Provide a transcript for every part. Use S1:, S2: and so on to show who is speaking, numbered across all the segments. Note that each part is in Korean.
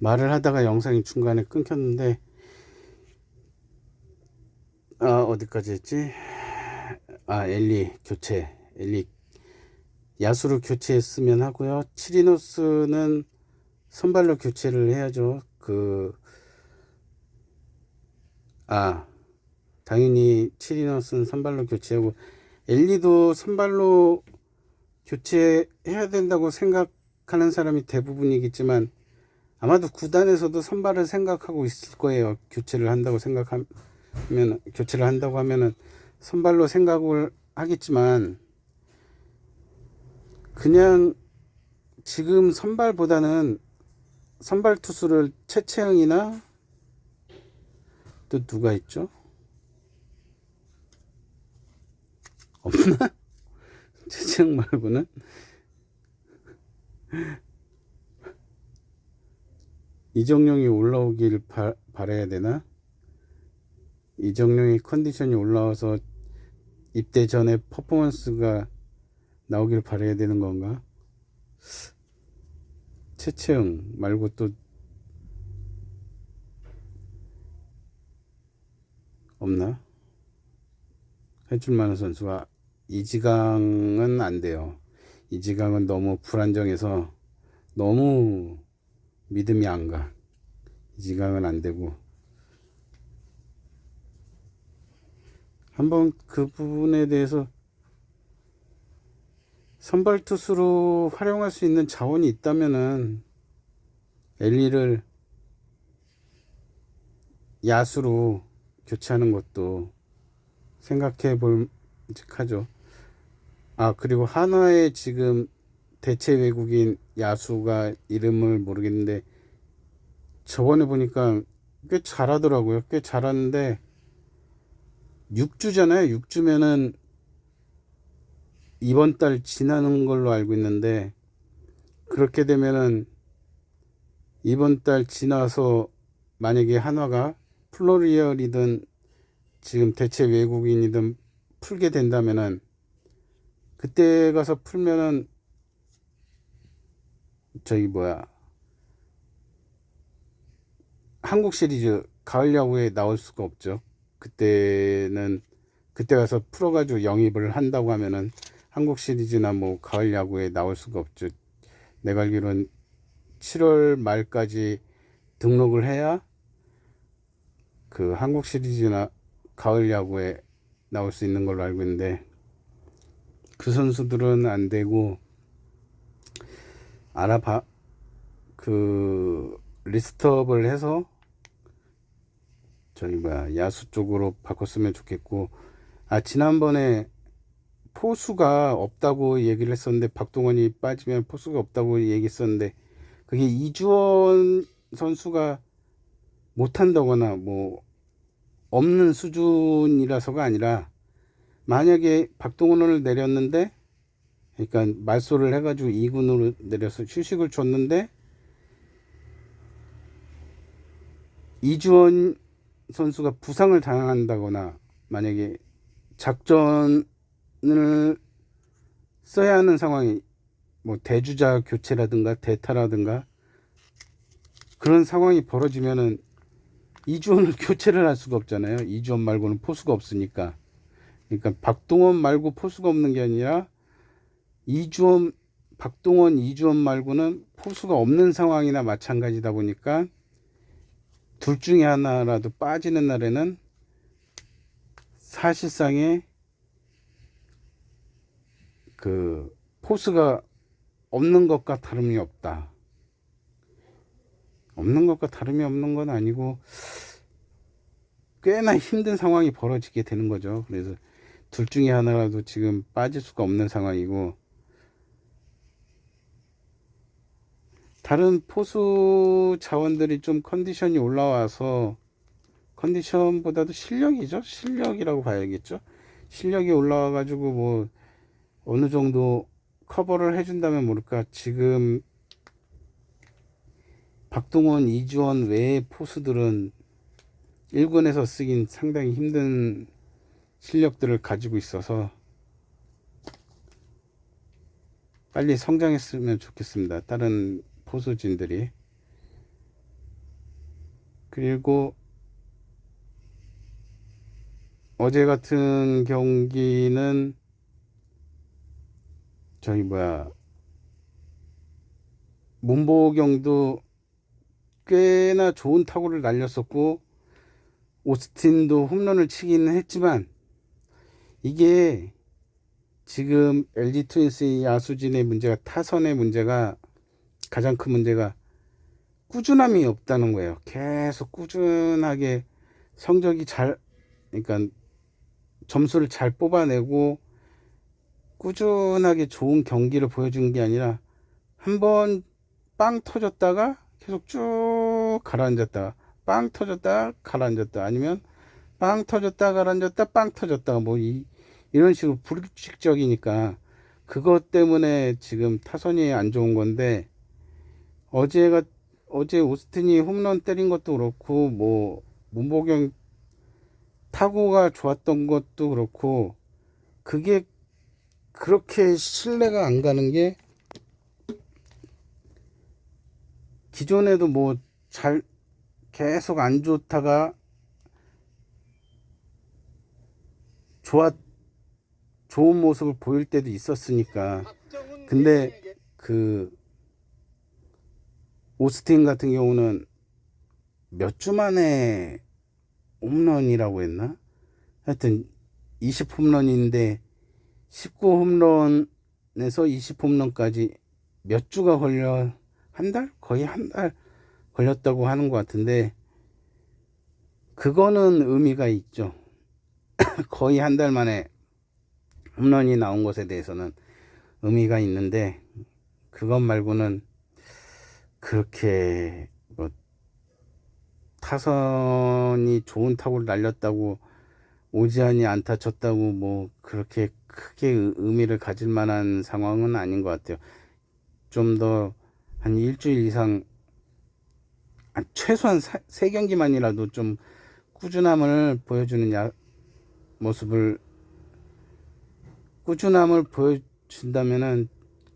S1: 말을 하다가 영상이 중간에 끊겼는데 아 어디까지 했지? 아 엘리 교체 엘리 야수로 교체했으면 하고요. 치리노스는 선발로 교체를 해야죠. 그 아 당연히 치리노스는 선발로 교체하고 엘리도 선발로 교체해야 된다고 생각하는 사람이 대부분이겠지만 아마도 구단에서도 선발을 생각하고 있을 거예요. 교체를 한다고 생각하면 교체를 한다고 하면은 선발로 생각을 하겠지만 그냥 지금 선발보다는 선발 투수를 최채영이나 또 누가 있죠? 없나? 최채영 말고는 이정용이 올라오길 바, 바라야 되나? 이정용이 컨디션이 올라와서 입대 전에 퍼포먼스가 나오길 바라야 되는 건가? 최채영 말고 또 없나? 해줄 만한 선수가 이지강은 안 돼요. 이지강은 너무 불안정해서 너무 믿음이 안 가. 이지강은 안 되고. 한번 그 부분에 대해서 선발 투수로 활용할 수 있는 자원이 있다면은 엘리를 야수로 교체하는 것도 생각해 볼 직하죠. 아 그리고 한화의 지금 대체 외국인 야수가 이름을 모르겠는데 저번에 보니까 꽤 잘하더라고요. 꽤 잘하는데 6주잖아요. 6주면은 이번 달 지나는 걸로 알고 있는데 그렇게 되면은 이번 달 지나서 만약에 한화가 플로리얼이든 지금 대체 외국인이든 풀게 된다면은 그때 가서 풀면은 저기 뭐야 한국 시리즈 가을 야구에 나올 수가 없죠. 그때는 그때 가서 풀어가지고 영입을 한다고 하면은 한국 시리즈나 뭐 가을 야구에 나올 수가 없죠. 내가 알기로는 7월 말까지 등록을 해야 그 한국 시리즈나 가을 야구에 나올 수 있는 걸로 알고 있는데 그 선수들은 안 되고 알아봐 그 리스트업을 해서 저기 뭐야 야수 쪽으로 바꿨으면 좋겠고 아 지난번에 포수가 없다고 얘기를 했었는데 박동원이 빠지면 포수가 없다고 얘기했었는데 그게 이주원 선수가 못한다거나 뭐 없는 수준이라서가 아니라 만약에 박동원을 내렸는데 그러니까 말소를 해가지고 2군으로 내려서 휴식을 줬는데 이주원 선수가 부상을 당한다거나 만약에 작전을 써야 하는 상황이 뭐 대주자 교체라든가 대타라든가 그런 상황이 벌어지면은 이주원을 교체를 할 수가 없잖아요. 이주원 말고는 포수가 없으니까. 그러니까 박동원 말고 포수가 없는 게 아니라 이주원 박동원 이주원 말고는 포수가 없는 상황이나 마찬가지다 보니까 둘 중에 하나라도 빠지는 날에는 사실상의 그 포스가 없는 것과 다름이 없다. 없는 것과 다름이 없는 건 아니고 꽤나 힘든 상황이 벌어지게 되는 거죠. 그래서 둘 중에 하나라도 지금 빠질 수가 없는 상황이고 다른 포수 자원들이 좀 컨디션이 올라와서 컨디션보다도 실력이죠. 실력이라고 봐야겠죠. 실력이 올라와 가지고 뭐 어느 정도 커버를 해준다면 모를까 지금 박동원, 이주원 외의 포수들은 1군에서 쓰긴 상당히 힘든 실력들을 가지고 있어서 빨리 성장했으면 좋겠습니다. 다른 포수진들이. 그리고 어제 같은 경기는 저기 뭐야. 문보경도 꽤나 좋은 타구를 날렸었고 오스틴도 홈런을 치기는 했지만 이게 지금 LG 트윈스의 야수진의 문제가 타선의 문제가 가장 큰 문제가 꾸준함이 없다는 거예요. 계속 꾸준하게 성적이 잘 그러니까 점수를 잘 뽑아내고 꾸준하게 좋은 경기를 보여준 게 아니라 한 번 빵 터졌다가 계속 쭉 가라앉았다가 빵 터졌다 가라앉았다. 아니면 빵 터졌다 가라앉았다 빵 터졌다가 뭐 이, 이런 식으로 불규칙적이니까 그것 때문에 지금 타선이 안 좋은 건데 어제가 어제 오스틴이 홈런 때린 것도 그렇고 뭐 문보경 타구가 좋았던 것도 그렇고 그게 그렇게 신뢰가 안 가는 게 기존에도 뭐 잘 계속 안 좋다가 좋아 좋은 모습을 보일 때도 있었으니까. 근데 그 오스틴 같은 경우는 몇 주 만에 홈런이라고 했나? 하여튼 20 홈런인데 19 홈런에서 20 홈런까지 몇 주가 걸려 한 달? 거의 한 달 걸렸다고 하는 것 같은데 그거는 의미가 있죠. 거의 한 달 만에 홈런이 나온 것에 대해서는 의미가 있는데 그것 말고는 그렇게 뭐 타선이 좋은 타구를 날렸다고 오지안이 안타 쳤다고 뭐 그렇게 크게 의- 의미를 가질 만한 상황은 아닌 것 같아요. 좀 더 한 일주일 이상 아, 최소한 사- 세 경기만이라도 좀 꾸준함을 보여주는 야, 모습을 꾸준함을 보여준다면은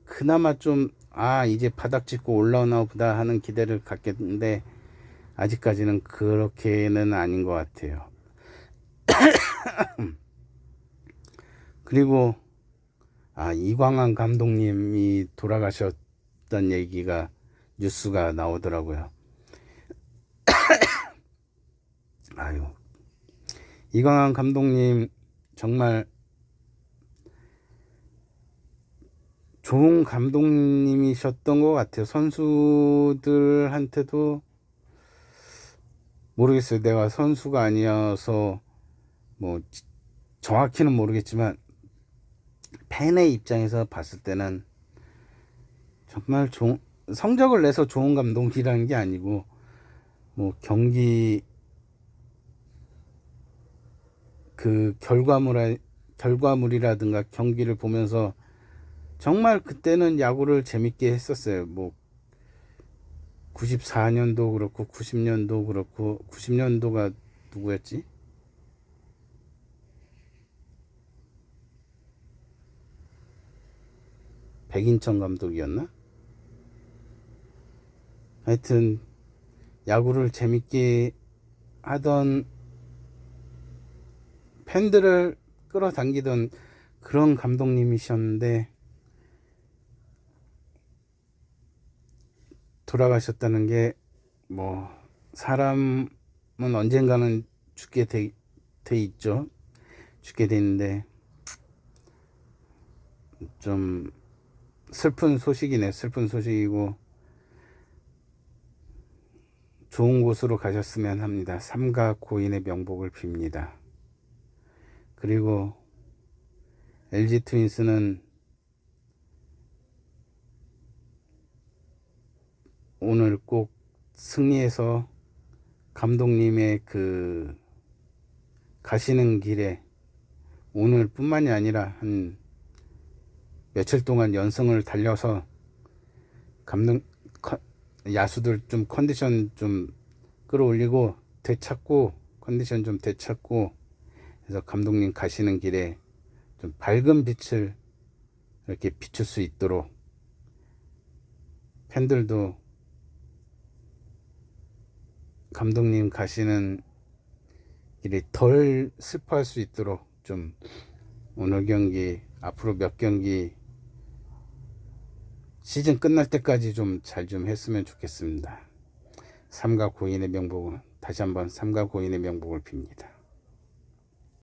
S1: 그나마 좀 아 이제 바닥 짚고 올라오나 보다 하는 기대를 갖겠는데 아직까지는 그렇게는 아닌 것 같아요. 그리고 아 이광환 감독님이 돌아가셨던 얘기가 뉴스가 나오더라고요. 아유 이광환 감독님 정말 좋은 감독님이셨던 것 같아요. 선수들한테도 모르겠어요. 내가 선수가 아니어서 뭐 지- 정확히는 모르겠지만 팬의 입장에서 봤을 때는 정말 좋은 성적을 내서 좋은 감독이라는 게 아니고 뭐 경기 그 결과물 결과물이라든가 경기를 보면서 정말 그때는 야구를 재밌게 했었어요. 뭐 94년도 그렇고 90년도 그렇고 90년도가 누구였지? 백인천 감독이었나? 하여튼 야구를 재밌게 하던 팬들을 끌어당기던 그런 감독님이셨는데 돌아가셨다는 게 뭐 사람은 언젠가는 죽게 돼, 돼 있죠. 죽게 되는데 좀 슬픈 소식이네. 슬픈 소식이고 좋은 곳으로 가셨으면 합니다. 삼가 고인의 명복을 빕니다. 그리고 LG 트윈스는 오늘 꼭 승리해서 감독님의 그 가시는 길에 오늘뿐만이 아니라 한 며칠 동안 연승을 달려서 감독 컨- 야수들 좀 컨디션 좀 끌어올리고 되찾고 컨디션 좀 되찾고 그래서 감독님 가시는 길에 좀 밝은 빛을 이렇게 비출 수 있도록 팬들도 감독님 가시는 길이 덜 슬퍼할 수 있도록 좀 오늘 경기 앞으로 몇 경기 시즌 끝날 때까지 좀 잘좀 했으면 좋겠습니다. 삼가 고인의 명복을 다시 한번 삼가 고인의 명복을 빕니다.